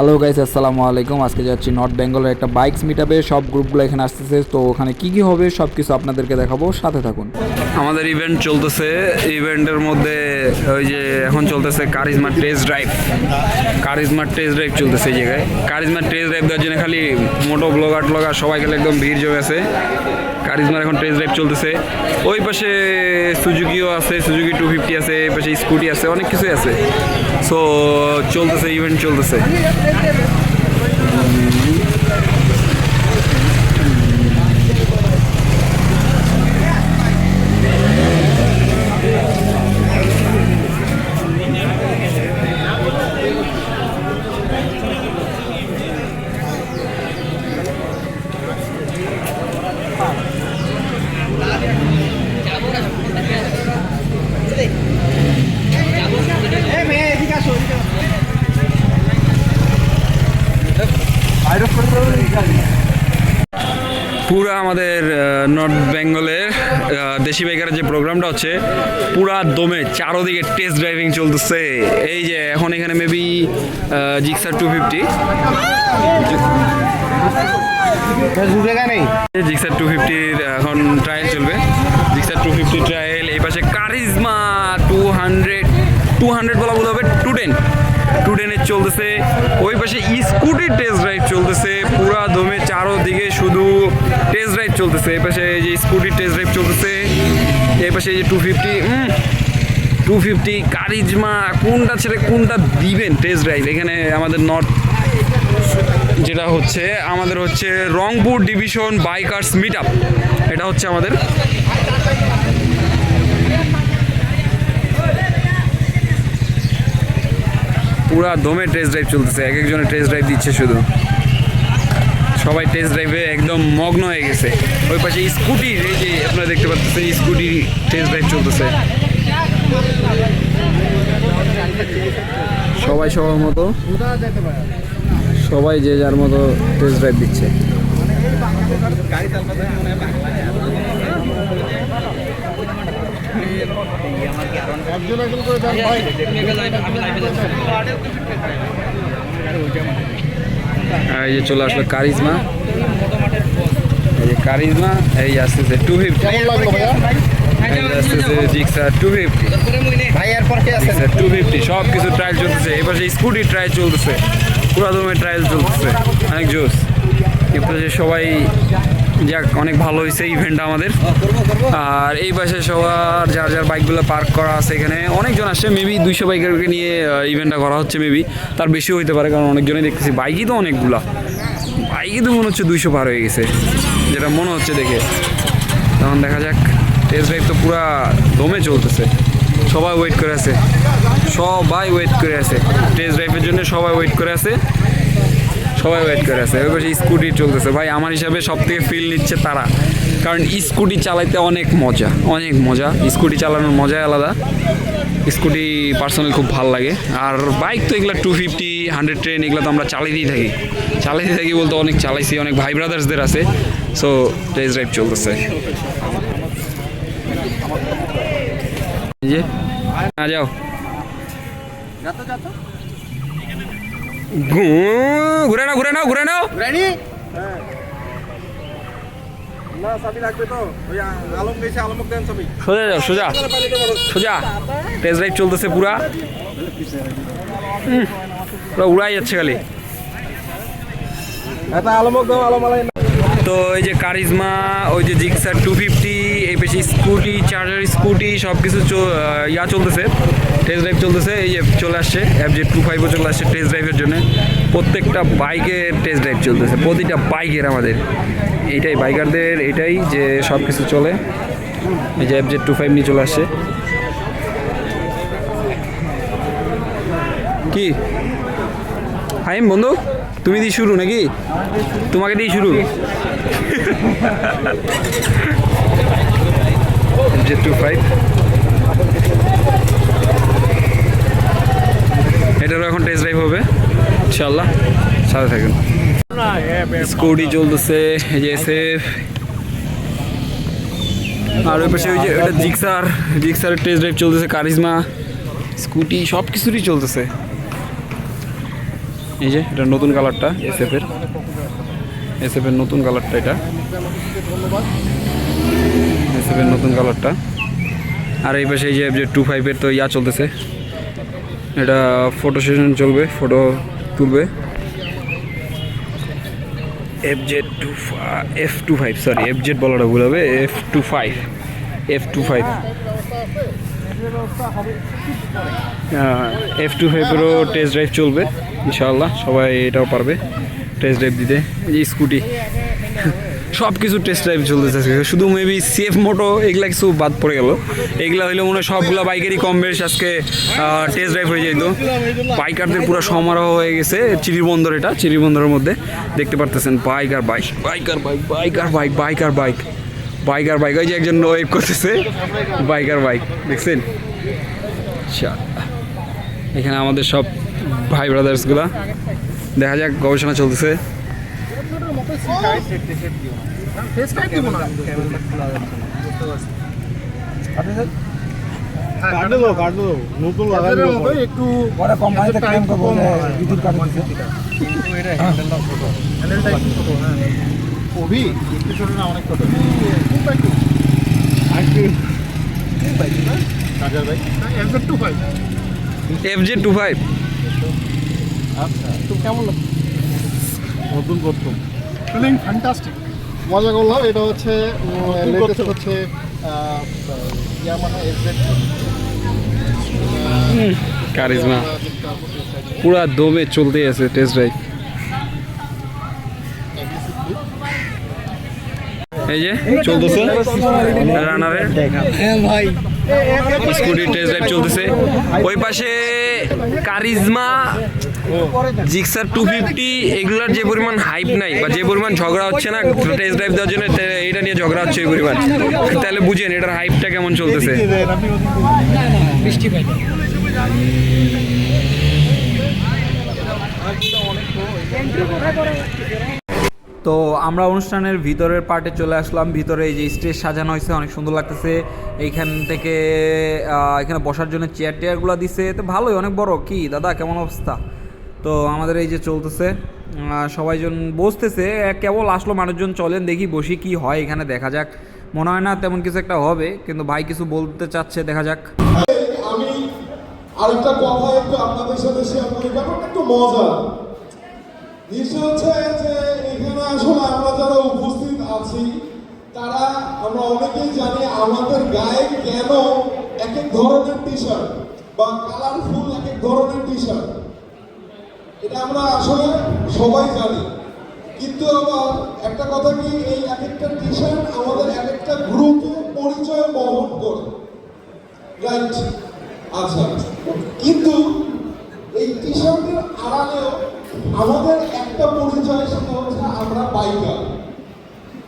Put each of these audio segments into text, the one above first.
Hello guys আসসালামু আলাইকুম আজকে যাচ্ছি নর্থ বেঙ্গলের একটা বাইকস মিটাবে সব গ্রুপগুলো এখানে আসতেছে। তো ওখানে কি কি হবে সব কিছু আপনাদেরকে দেখাবো। সাথে থাকুন। আমাদের ইভেন্ট চলতেছে। ইভেন্টের মধ্যে ওই যে এখন চলতেছে Karizma test drive Karizma test drive চলতেছে এই জায়গায়। কারিজমা টেস্ট ড্রাইভ দেওয়ার জন্য খালি মোটো ব্লগার ট্লগার সবাই খেলে একদম ভিড় জমে কারিজমার এখন টেস্ট ড্রাইভ চলতেছে। ওই পাশে সুজুকিও আছে সুজুকি টু ফিফটি আছে, এই পাশে স্কুটি আছে, অনেক কিছুই আছে। সো চলতেছে ইভেন্ট চলতেছে পুরা আমাদের আহ, নর্থ বেঙ্গলের আহ, দেশি বাইকারের যে প্রোগ্রামটা হচ্ছে পুরা দমে চারোদিকে টেস্ট ড্রাইভিং চলতেছে। এই যে এখন এখানে maybe Gixxer two fifty Gixxer two ফিফটির এখন ট্রায়াল চলবে। জিক্সার টু ফিফটি ট্রায়াল এই পাশে Karizma two hundred two hundred বলা বোধ হবে টু টেন টু টেনের চলতেছে। ওই পাশে স্কুটির টেস্ট ড্রাইভ চলতেছে। পুরা দমে চারোদিকে শুধু টেস্ট ড্রাইভ চলতেছে। এই পাশে এই যে স্কুটির টেস্ট ড্রাইভ চলতেছে। এই পাশে এই যে two fifty two fifty Karizma, কোনটা ছেড়ে কোনটা দিবেন টেস্ট ড্রাইভ এখানে আমাদের নর্থ যেটা হচ্ছে, আমাদের হচ্ছে Rangpur division bikers meet up এটা হচ্ছে আমাদের পুরা দমে টেস্ট ড্রাইভ চলতেছে, এক একজনের টেস্ট ড্রাইভ দিচ্ছে শুধু। সবাই টেস্ট ড্রাইভে একদম মগ্ন হয়ে গেছে। ওই পাশে স্কুটির এই যে আপনারা দেখতে পাচ্ছেন স্কুটি টেস্ট ড্রাইভ চলতেছে। সবাই সবার মতো, সবাই যে যার মতো টেস্ট ড্রাইভ দিচ্ছে। এই যে চলে আসলো কারিজমা। এই যে কারিজমা এই আসতেছে টু ফিফটি সব কিছু ট্রায়াল চলতেছে। এবার সেই স্কুটি ট্রায়াল চলতেছে। ট্রায়াল চলতেছে। অনেক জোস সবাই যাক, অনেক ভালো হয়েছে ইভেন্টটা আমাদের। আর এই পাশে সবার যার যার বাইকগুলো পার্ক করা আছে এখানে, অনেকজন আসছে মেবি দুইশো বাইকারকে নিয়ে ইভেন্টটা করা হচ্ছে মেবি তার বেশিও হইতে পারে, কারণ অনেকজনই দেখতেছি। বাইকই তো অনেকগুলা। বাইকই তো মনে হচ্ছে দুইশো পার হয়ে গেছে, যেটা মনে হচ্ছে দেখে। তখন দেখা যাক টেস্ট ড্রাইভ তো পুরা দমে চলতেছে। সবাই ওয়েট করে আছে। সবাই ওয়েট করে আছে। টেস্ট ড্রাইভের জন্য সবাই ওয়েট করে আছে। সবাই ওয়েট করে আছে। ওই স্কুটি চলতেছে। ভাই, আমার হিসাবে সব থেকে ফিল নিচ্ছে তারা। কারণ স্কুটি চালাইতে অনেক মজা অনেক মজা। স্কুটি চালানোর মজাই আলাদা। স্কুটি পার্সোনালি খুব ভালো লাগে। আর বাইক তো এগুলো টু ফিফটি হান্ড্রেড ট্রেন এগুলো তো আমরা চালাইতেই থাকি। চালাইতে থাকি বলতে অনেক চালাইছি, অনেক ভাই ব্রাদার্সদের আছে। সো টেস্ট ড্রাইভ চলতেছে। হ্যাঁ যাও। ঘুরে নাও ঘুরে নাও ঘুরে নাও। সবই সোজা যাও সোজা। সোজা। টেস্ট ড্রাইভ চলতেছে পুরা। পুরা উড়াই যাচ্ছে খালি। তো এই যে কারিজমা ওই যে জিক্সার টু ফিফটি এই বেশি স্কুটি চার্জার স্কুটি সব কিছু ইয়া চলতেছে। টেস্ট ড্রাইভ চলতেছে, এই চলে আসছে অ্যাপ যে টু ফাইভও চলে আসছে টেস্ট ড্রাইভের জন্য। প্রত্যেকটা বাইকের টেস্ট ড্রাইভ চলতেছে, প্রতিটা বাইকের আমাদের। এইটাই বাইকারদের এটাই যে সব কিছু চলে। এই যে এফ যে টু ফাইভ নিয়ে চলে আসছে। কি? হাইম, বন্ধু, তুমি দিয়ে শুরু নাকি? তোমাকে দিয়ে শুরু। যে টু ফাইভ এটারও এখন টেস্ট ড্রাইভ হবে। ইনশাল্লাহ সাথে থাকুন। স্কুটি চলতেছে, এই যে এসএফ আর ওই পাশে ওই যে ওটা জিক্সার জিক্সারের টেস্ট ড্রাইভ চলতেছে কারিজমা স্কুটি সব কিছুরই চলতেছে। এই যে, এটা নতুন কালারটা এসএফ এর এসএফ এর নতুন কালারটা এটা। এসএফ এর নতুন কালারটা আর এই পাশে এই যে টু ফাইভের তো ইয়া চলতেছে। এটা ফটো সেশন চলবে ফটো তুলবে। F Z two F two five sorry F Z বলাটা ভুল হবে F two five F two five F two ফাইভেরও test drive চলবে, ইনশাআল্লাহ, সবাই এটাও পারবে টেস্ট ড্রাইভ দিতে, এই স্কুটি সব কিছু টেস্ট ড্রাইভ চলতেছে। শুধু মেবি সেফ মোটো এগুলা কিছু বাদ পড়ে গেল। এগুলা হইলে মনে হয় সবগুলা বাইকেরই কম বেশ আজকে টেস্ট ড্রাইভ হয়ে যেত বাইকারদের পুরো সমারোহ হয়ে গেছে চিরির বন্দর এটা চিরির বন্দরের মধ্যে। দেখতে পারতেছেন বাইক আর বাইক বাইক আর বাইক বাইক আর বাইক বাইক আর বাইক বাইক আর বাইক ওই যে একজন ওয়েভ করতেছে বাইক আর বাইক দেখছেন এখানে আমাদের সব ভাই ব্রাদার্সগুলা দেখা যাক, গবেষণা চলতেছে। কাটলে দাও কাটলে দাও নতুন লাগাই একটু পরে কোম্পানিতে ক্লেম করব যে বিদ্যুৎ কাটে দিছে। কবি একটু ছোট না অনেক ছোট কোন বাইক আজকে কোন বাইক না কাজার bike two five F J two five আচ্ছা তো কেমন নতুন ফিলিং ফ্যান্টাস্টিক মজা করলাম এটা হচ্ছে লেটেস্ট হচ্ছে ইয়ামাহা এফজেড কারিজমা। পুরা দমে চলতে আছে টেস্ট ড্রাইভ এই যে চলতেছে? রানারের স্কুটি টেস্ট ড্রাইভ চলতেছে। ওই পাশে কারিজমা জিক্সার টু ফিফটি এগুলোর যে পরিমাণ হাইপ নাই বা যে পরিমাণ ঝগড়া হচ্ছে না টেস্ট ড্রাইভ দেওয়ার জন্য এটা নিয়ে ঝগড়া হচ্ছে এই পরিমাণ। তাহলে বুঝেন এটার হাইপটা কেমন চলতেছে। তো আমরা অনুষ্ঠানের ভিতরের পার্টে চলে আসলাম। ভিতরে এই যে স্টেজ সাজানো হয়েছে, অনেক সুন্দর লাগতেছে। এইখান থেকে এখানে বসার জন্য চেয়ার টেয়ারগুলো দিছে। তো ভালোই, অনেক বড়। কি, দাদা, কেমন অবস্থা? তো আমাদের এই যে চলতেছে সবাইজন বসতেছে কেবল আসলো মানুষজন, চলেন দেখি বসি কি হয়, এখানে দেখা যাক। মনে হয় না তেমন কিছু একটা হবে, কিন্তু ভাই কিছু বলতে চাচ্ছে, দেখা যাক। আমি আরেকটা কথা একটু আপনাদের সাথে শেয়ার করি, ব্যাপারটা একটু মজা বিষয় হচ্ছে যে এখানে আসলে আমরা যারা উপস্থিত আছি, তারা আমরা অনেকেই জানি আমাদের গায়ে কেন এক এক ধরনের টি শার্ট বা কালারফুল এক এক ধরনের টি শার্ট এটা আমরা আসলে সবাই জানি। কিন্তু আবার একটা কথা কি, এই এক একটা টি আমাদের এক একটা গ্রুপে পরিচয় বহন করে। রাইট আচ্ছা। কিন্তু এই টি শার্টের আড়ালেও আমাদের একটা পরিচয় সেটা হচ্ছে আমরা বাইকার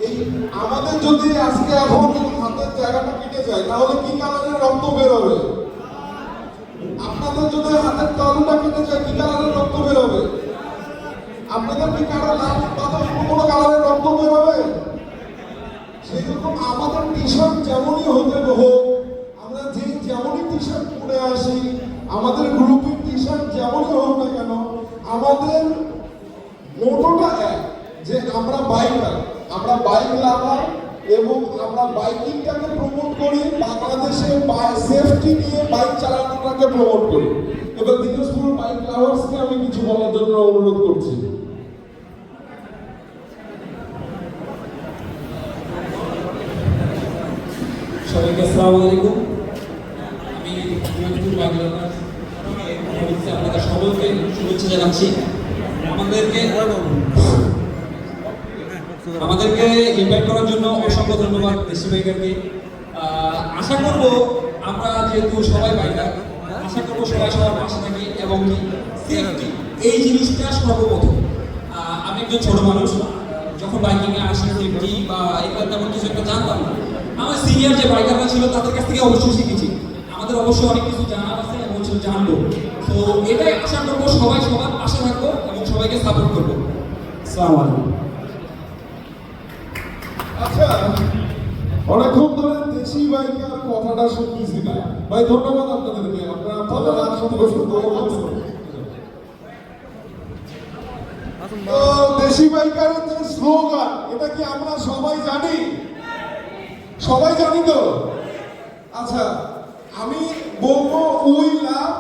এই আমাদের যদি আজকে এখন হাতের জায়গাটা কেটে যায়, তাহলে কি কালারের রক্ত বেরোবে? আপনাদের যদি হাতের তালুটা কেটে যায়, কি কালারের রক্ত বেরোবে? আপনাদের কি কারও লাল পাতা কোনো কালারের রক্ত বেরোবে সেই রকম আমাদের টি যেমনই হতে হোক, আমরা যে যেমনই টি পরে আসি, আমাদের গ্রুপের টি যেমনই হোক না কেন, আমাদের মোটোটা এক, যে আমরা বাইকার আমরা বাইক লাভার এবং আমরা বাইকিংটাকে প্রমোট করি বাংলাদেশে সেফটি নিয়ে বাইক চালানোটাকে প্রমোট করি। এবার দিনাজপুর বাইক লাভার্সকে আমি কিছু বলার জন্য অনুরোধ করছি। সবাইকে আসসালামু আলাইকুম। আমি দিনাজপুর বাংলাদেশ আপনাদের সকলকে শুভেচ্ছা জানাচ্ছি। আমাদেরকে আমাদেরকে ইনভাইট করার জন্য অসংখ্য ধন্যবাদ দেশি বাইকারকে আহ, আশা করব আমরা যেহেতু সবাই বাইকার আশা করব সবাই সবার পাশে থাকি এবং সেফটি এই জিনিসটা সর্বপ্রথম। আমি একজন ছোট মানুষ যখন বাইকিংয়ে আসি সেফটি বা এগুলো তেমন কিছু একটা জানতাম না। আমার সিনিয়র যে বাইকাররা ছিল, তাদের কাছ থেকে অবশ্যই শিখেছি। আমাদের অবশ্যই অনেক কিছু জানার আছে এবং জানব। তো এটাই আশা করব সবাই সবার পাশে থাকব এবং সবাইকে সাপোর্ট করব। আচ্ছা অনেকক্ষণ ধরে দেশি বাইকার কথাটা শুনতেছি না। ভাই, ধন্যবাদ আপনাদেরকে। আপনারা দেশি বাইকারের যে স্লোগান এটা কি আমরা সবাই জানি? সবাই জানি তো? আচ্ছা আমি বলব উই লাভ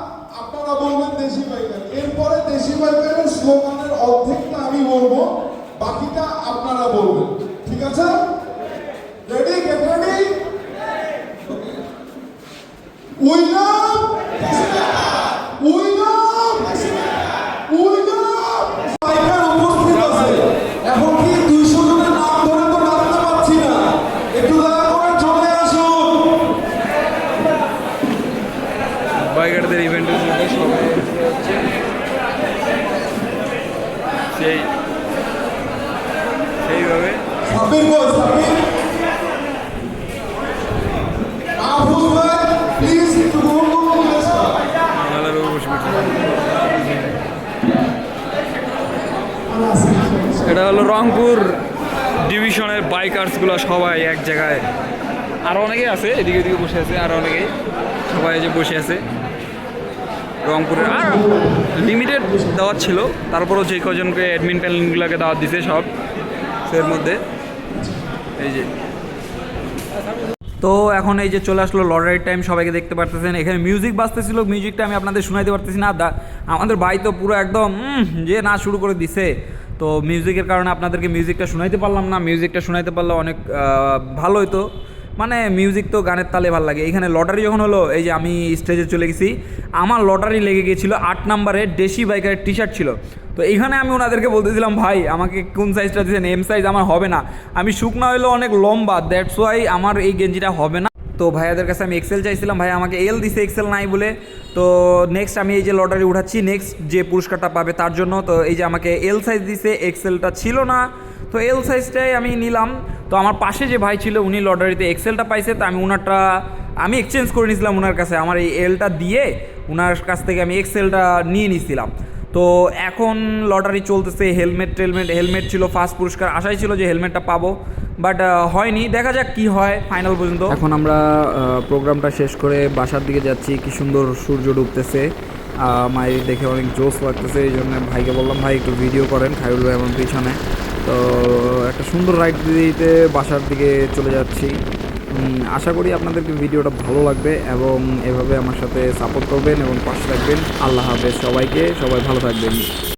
আপনারা বলবেন দেশি বাইকার এরপরে দেশি পাইকারের স্লোগানের অর্ধেকটা আমি বলব বাকিটা আপনারা বলবেন। ঠিক আছে? Ready get ready we love মেলার বসে এটা হলো রংপুর ডিভিশনের বাইকার্সগুলো সবাই এক জায়গায়। আরও অনেকেই আছে এদিকে এদিকে বসে আছে আরও অনেকেই সবাই যে বসে আছে। রংপুরের। আর লিমিটেড দাওয়াত ছিল। তারপরও যে কজনকে অ্যাডমিন প্যানেলগুলোকে দাওয়াত দিছে সব এর মধ্যে। এই যে। তো এখন এই যে চলে আসলো লটারির টাইম সবাইকে দেখতে পারতেছেন। এখানে মিউজিক বাজতেছিল মিউজিকটা আমি আপনাদের শোনাইতে পারতেছি না। দা আমাদের ভাই তো পুরো একদম যে না শুরু করে দিছে। তো মিউজিকের কারণে আপনাদেরকে মিউজিকটা শোনাইতে পারলাম না। মিউজিকটা শোনাইতে পারলে অনেক ভালো হতো মানে মিউজিক তো গানের তালে ভালো লাগে। এখানে লটারি যখন হলো, এই যে আমি স্টেজে চলে গেছি, আমার লটারি লেগে গিয়েছিল আট নাম্বারে দেশি বাইকের টি শার্ট ছিল। তো এইখানে আমি ওনাদেরকে বলতেছিলাম, ভাই, আমাকে কোন সাইজটা দিয়েছেন এম সাইজ আমার হবে না। আমি শুকনা হইল অনেক লম্বা দ্যাটস ওয়াই আমার এই গেঞ্জিটা হবে না। তো ভাইয়াদের কাছে আমি এক্সেল চাইছিলাম, ভাই, আমাকে এল দিছে এক্সেল নাই বলে। তো নেক্সট আমি এই যে লটারি উঠাচ্ছি নেক্সট যে পুরস্কারটা পাবে তার জন্য, তো এই যে আমাকে এল সাইজ দিছে এক্সেলটা ছিল না। তো এল সাইজটাই আমি নিলাম। তো আমার পাশে যে ভাই ছিল, উনি লটারিতে এক্সেলটা পাইছে, তো আমি ওনারটা আমি এক্সচেঞ্জ করে নিয়েছিলাম ওনার কাছে। আমার এই এলটা দিয়ে ওনার কাছ থেকে আমি এক্সেলটা নিয়ে নিয়েছিলাম। তো এখন লটারি চলতেছে হেলমেট টেলমেট হেলমেট ছিল ফার্স্ট পুরস্কার। আশাই ছিল যে হেলমেটটা পাবো বাট হয়নি। দেখা যাক কি হয় ফাইনাল পর্যন্ত। এখন আমরা প্রোগ্রামটা শেষ করে বাসার দিকে যাচ্ছি। কি সুন্দর সূর্য ডুবতেছে। মায়ের দেখে অনেক জোশ লাগতেছে, এই জন্য ভাইকে বললাম, ভাই, একটু ভিডিও করেন খাইরুল ভাই আমার পিছনে। তো একটা সুন্দর রাইড দিতে বাসার দিকে চলে যাচ্ছি। আশা করি আপনাদেরকে ভিডিওটা ভালো লাগবে এবং এভাবে আমার সাথে সাপোর্ট করবেন এবং পাশে থাকবেন। আল্লাহ হাফেজ সবাইকে, সবাই ভালো থাকবেন।